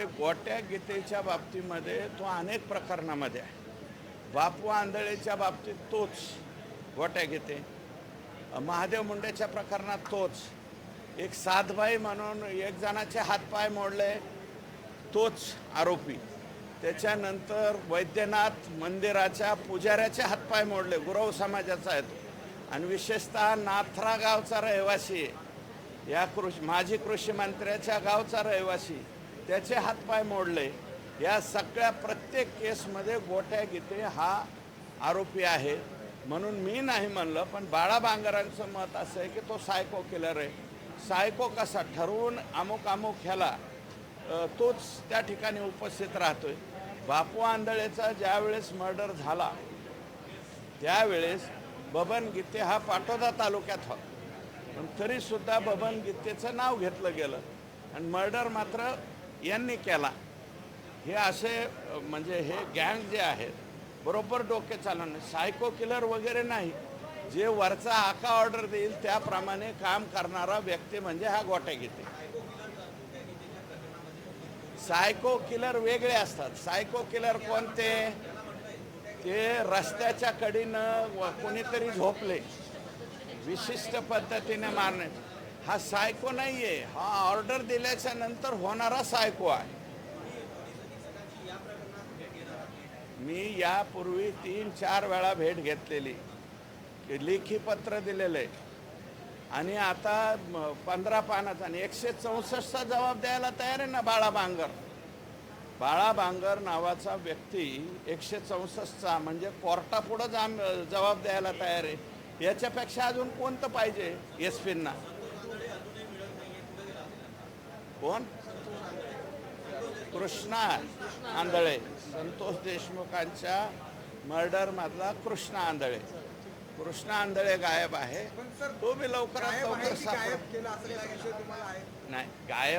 ते गोट्या गीतेच्या बाबतीमध्ये तो अनेक प्रकरणामध्ये आहे. बापू आंधळेच्या बाबतीत तोच गोट्या गीते. महादेव मुंडेच्या प्रकरणात तोच. एक साधबाई म्हणून एक जणाचे हातपाय मोडले तोच आरोपी. त्याच्यानंतर वैद्यनाथ मंदिराच्या पुजाऱ्याचे हातपाय मोडले गुरव समाजाचा आहे तो. आणि विशेषतः नाथरा गावचा रहिवासी आहे. या कृषी माजी कृषी मंत्र्याच्या गावचा रहिवासी त्याचे हातपाय मोडले. या सगळ्या प्रत्येक केसमध्ये गोट्या गीते हा आरोपी आहे. म्हणून मी नाही म्हणलं पण बाळा बांगरांचं मत असं आहे की तो सायको किलर आहे. सायको कसा? ठरवून अमुक अमुक ह्याला तोच त्या ठिकाणी उपस्थित राहतोय. बापू आंधळेचा ज्यावेळेस मर्डर झाला त्यावेळेस बबन गीते हा पाटोदा तालुक्यात होता. पण तरीसुद्धा बबन गीतेचं नाव घेतलं गेलं. आणि मर्डर मात्र यांनी केला. हे असे म्हणजे हे गँग जे आहेत बरोबर डोके चालवणे सायको किलर वगैरे नाही. जे वरचा आका ऑर्डर देईल त्याप्रमाणे काम करणारा व्यक्ती म्हणजे हा गोट्या घेते सायको किलर वेगळे असतात. सायको किलर कोणते? ते रस्त्याच्या कडीनं कोणीतरी झोपले. विशिष्ट पद्धतीने मारणे. हा सायको नाही आहे हा ऑर्डर दिल्याच्या नंतर होणारा सायको आहे. मी यापूर्वी तीन चार वेळा भेट घेतलेली. लेखी पत्र दिलेलं आहे आणि आता पंधरा पानाचा आणि एकशे चौसष्टचा जबाब द्यायला तयार आहे ना बाळा बांगर? बाळा बांगर नावाचा व्यक्ती एकशे चौसष्टचा म्हणजे कोर्टापुढं जाम जबाब द्यायला तयार आहे. याच्यापेक्षा अजून कोणतं पाहिजे एस पींना? कोण? कृष्णा आंधळे. संतोष देशमुखांच्या मर्डरमधला कृष्णा आंधळे. कृष्णा आंधळे गायब आहे. तो बी लवकरात लवकर सापड. नाही गायब